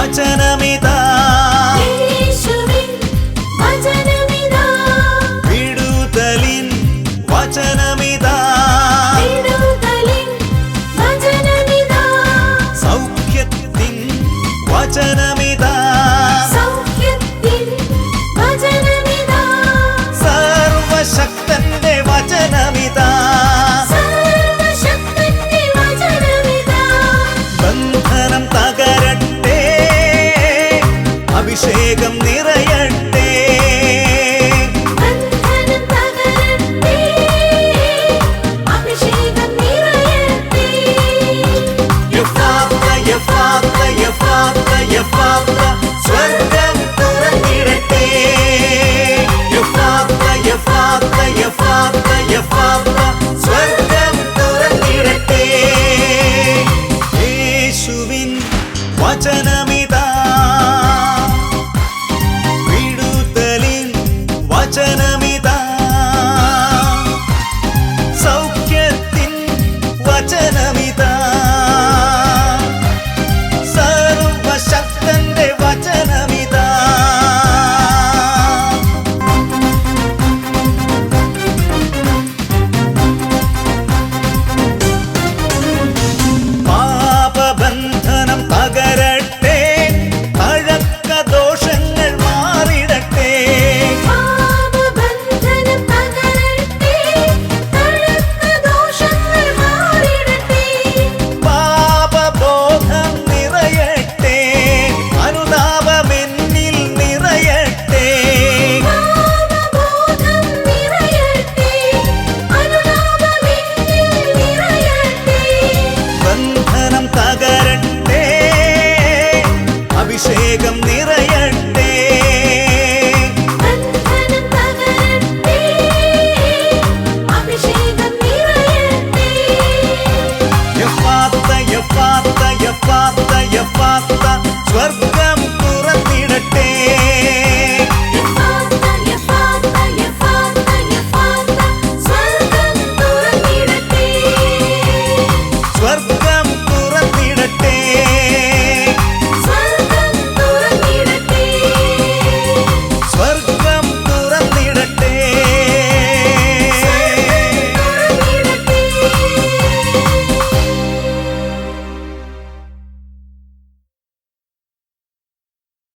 വചനമിതാ. വേഗം നിറയട്ടെ. സ്വർഗം തുറന്നിടട്ടെ. യഫാത്ത യഫാത്ത യഫാത്ത യഫാത്ത സ്വർഗം തുറന്നിടട്ടെ. യേശുവിൻ വചനം